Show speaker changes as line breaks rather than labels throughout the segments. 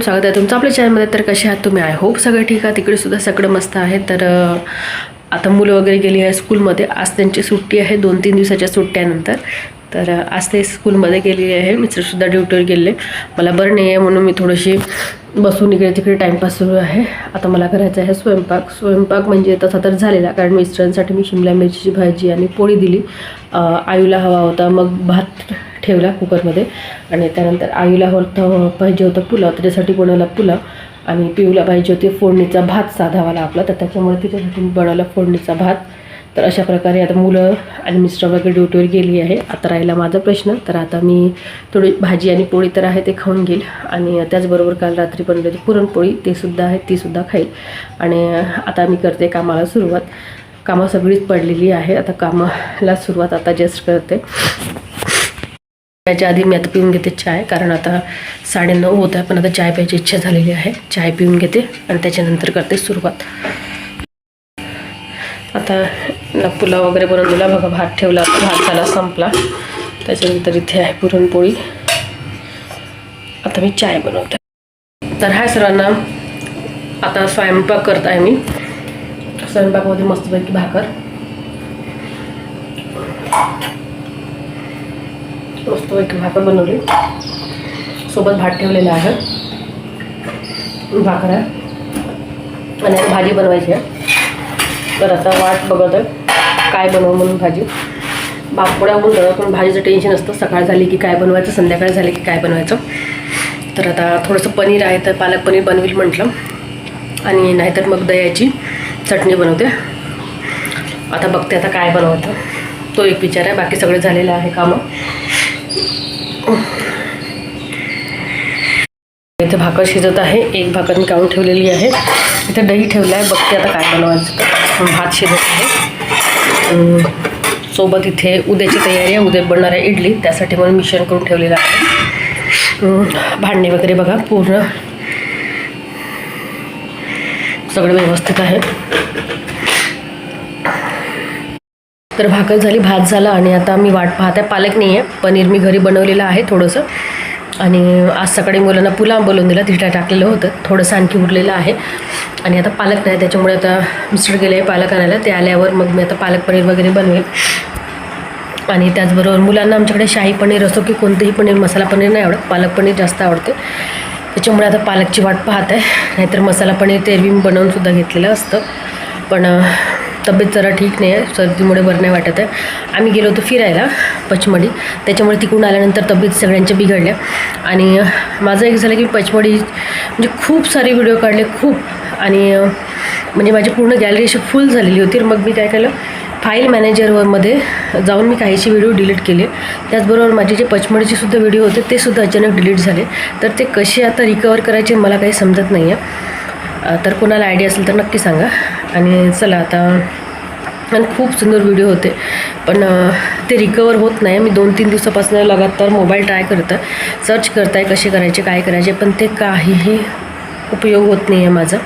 स्वागत आहे तुमचं आपल्या चॅनलमध्ये तर कसे आहात तुम्ही? आय होप सगळं ठीक आहे तिकडे सुद्धा सगळं मस्त आहे तर आता मुलं वगैरे गेली आहे स्कूलमध्ये आज त्यांची सुट्टी आहे. दोन तीन दिवसाच्या सुट्ट्यानंतर. तर आज ते स्कूलमध्ये गेलेली आहे. मित्रसुद्धा ड्युटीवर गेले. मला बरं नाही आहे म्हणून मी थोडीशी बसून इकडे तिकडे टाईमपास सुरू आहे. आता मला करायचं आहे स्वयंपाक. स्वयंपाक म्हणजे तसा तर झालेला कारण मिस्टरांसाठी मी शिमला मिरचीची भाजी आणि पोळी दिली. आईला हवा होता. मग भात ठेवला कुकरमध्ये आणि त्यानंतर आईला होतं पाहिजे होतं पुलाव त्याच्यासाठी बनवला पुलाव आणि पिऊला पाहिजे होती फोडणीचा भात साधावाला आपला तर त्याच्यामुळे तिच्यासाठी बनवला फोडणीचा भात. तर अशा प्रकारे आता मुलं आणि मिस्टर वगैरे ड्युटीवर गेली आहे. आता राहिला माझा प्रश्न. तर आता मी थोडी भाजी आणि पोळी तर आहे ते खाऊन घेईल. आणि त्याचबरोबर काल रात्री बनवलेली म्हणजे पुरणपोळी ते सुद्धा आहे ती सुद्धा खाईल. आणि आता मी करते कामाला सुरुवात. कामं सगळीच पडलेली आहे. आता कामाला सुरुवात आता जस्ट करते. त्याच्या आधी मी आता पिऊन घेते चाय कारण आता साडेनऊ होत आहे पण आता चाय प्यायची इच्छा झालेली आहे. चाय पिऊन घेते आणि त्याच्यानंतर करते सुरुवात. आता पुलाव वगैरे बनवून दिला बघा भात ठेवला भात झाला संपला. त्याच्यानंतर इथे आहे पुरणपोळी. आता मी चाय बनवते. तर हाय सर्वांना आता स्वयंपाक करत आहे मी. स्वयंपाकमध्ये मस्तपैकी भाकर. मस्तपैकी भाकर बनवली. सोबत भात ठेवलेला आहे. भाकर आणि आता भाजी बनवायची आहे. तर आता वाट बघत आहे काय बनवू म्हणून भाजी. बापड्या होऊन पण भाजीचं टेन्शन असतं. सकाळ झाली की काय बनवायचं संध्याकाळ झाली की काय बनवायचं. तर आता थोडंसं पनीर आहे तर पालक पनीर बनवील म्हटलं. आणि नाहीतर मग दह्याची चटणी बनवते. आता बघते आता काय बनवायचं. तो एक विचार आहे. बाकी सगळं झालेलं आहे कामं. इथे भाकर शिजत आहे. एक भाकर मी काढून ठेवलेली आहे. इथे दही ठेवलं आहे. बघते आता काय बनवायचं. भात शिजत आहे. सोबत इथे उद्याची तयारी आहे. उद्या बनणार आहे इडली. त्यासाठी म्हणून मिश्रण करून ठेवलेलं आहे. भांडणे भांडे वगैरे बघा. पूर्ण सगळं व्यवस्थित आहे. तर भाकर झाली भात झाला आणि आता मी वाट पाहत. आहे पालक नाही आहे पनीर मी घरी बनवलेलं आहे थोडंसं. आणि आज सकाळी मुलांना पुलाव बोलवून दिला तिथे टाकलेलं होतं. थोडंसं आणखी उरलेलं आहे. आणि आता पालक नाही त्याच्यामुळे आता मिस्टर गेले आहे पालक आणायला. ते आल्यावर मग मी आता पालक पनीर वगैरे बनवेल. आणि त्याचबरोबर मुलांना आमच्याकडे शाही पनीर असो की कोणतंही पनीर मसाला पनीर नाही आवडत. पालक पनीर जास्त आवडते. त्याच्यामुळे आता पालकची वाट पाहत आहे. नाहीतर मसाला पनीर ते मी बनवूनसुद्धा घेतलेलं असतं. पण तब्येत जरा ठीक नाही आहे सर्दीमुळे बरं नाही वाटत आहे. आम्ही गेलो होतो फिरायला पचमडी त्याच्यामुळे तिकडून आल्यानंतर तब्येत सगळ्यांच्या बिघडल्या. आणि माझं एक झालं की पचमडी म्हणजे खूप सारे व्हिडिओ काढले खूप. आणि म्हणजे माझी पूर्ण गॅलरी अशी फुल झालेली होती. मग मी काय केलं फाईल मॅनेजरमध्ये जाऊन मी काहीचे व्हिडिओ डिलीट केले. त्याचबरोबर माझे जे पचमडीचे सुद्धा व्हिडिओ होते ते सुद्धा अचानक डिलीट झाले. तर ते कसे आता रिकवर करायचे मला काही समजत नाही आहे तर कोणाला आयडिया असेल तर नक्की सांगा. आणि चला आता आणि खूप सुंदर व्हिडिओ होते. पण ते रिकवर होत नाही. मी दोन तीन दिवसापासून लगातार मोबाईल ट्राय करतं आहे. सर्च करताय कसे करायचे काय करायचे पण ते काहीही उपयोग होत नाही आहे माझा.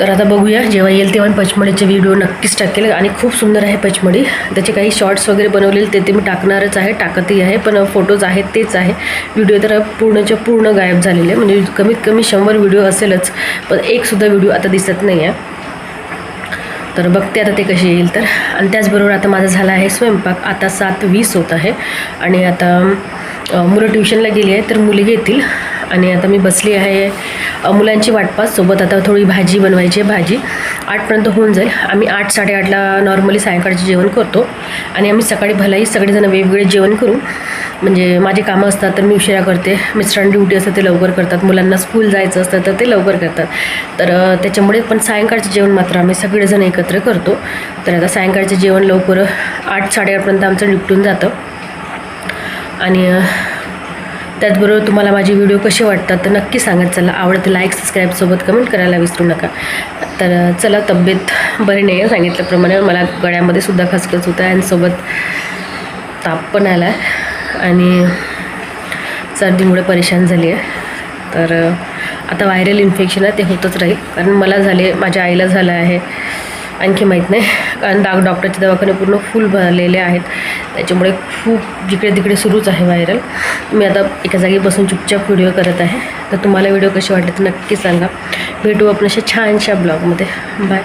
तर आता बघूया जेव्हा येईल तेव्हा मी पचमडीचे व्हिडिओ नक्कीच टाकेल. आणि खूप सुंदर आहे पचमडी त्याचे काही शॉर्ट्स वगैरे बनवलेले ते ते मी टाकणारच आहे टाकतही आहे. पण फोटोज आहेत तेच आहे. व्हिडिओ तर पूर्णच्या पूर्ण गायब झालेले. आहे म्हणजे कमीत कमी शंभर व्हिडिओ असेलच. पण एकसुद्धा व्हिडिओ आता दिसत नाही आहे तर बघते आता ते कशी येईल तर. आणि त्याचबरोबर आता माझा झाला आहे स्वयंपाक. आता सात वीस होत आहे. आणि आता मुलं ट्युशनला गेली आहे तर मुली घेतील. आणि आता मी बसली आहे मुलांची वाटपास सोबत. आता थोडी भाजी बनवायची आहे. भाजी आठपर्यंत होऊन जाईल. आम्ही आठ साडेआठला नॉर्मली सायंकाळचे जेवण करतो. आणि आम्ही सकाळी भलाही सगळेजण वेगवेगळे जेवण करू म्हणजे माझे कामं असतात तर मी उशिरा करते. मिस्टरांनी ड्युटी असतात ते लवकर करतात. मुलांना स्कूल जायचं असतं तर ते लवकर करतात. तर त्याच्यामुळे पण सायंकाळचे जेवण मात्र आम्ही सगळेजण एकत्र करतो. तर आता सायंकाळचे जेवण लवकर आठ साडेआठपर्यंत आमचं निपटून जातं. आणि त्याचबरोबर तुम्हाला माझे व्हिडिओ कसे वाटतात तर नक्की सांगत चला. आवडते लाईक सबस्क्राईबसोबत कमेंट करायला विसरू नका. तर चला तब्येत बरी नाही आहे सांगितल्याप्रमाणे. मला गळ्यामध्ये सुद्धा खसखस होतं आहे आणि सोबत ताप पण आला आहे आणि सर्दीमुळे परेशान झाली आहे. तर आता व्हायरल इन्फेक्शन आहे ते होतच राहील. कारण मला झाले माझ्या आईला झालं आहे. आणखी माहीत नाही. कारण डाग डॉक्टरचे दवाखाने पूर्ण फुल भरलेले आहेत. त्याच्यामुळे खूप जिकडे तिकडे सुरूच आहे व्हायरल. मी आता एका जागी बसून चुपचाप व्हिडिओ करत आहे. तर तुम्हाला व्हिडिओ कसे वाटले तर नक्की सांगा. भेटू आपण अशा छानशा ब्लॉगमध्ये. बाय.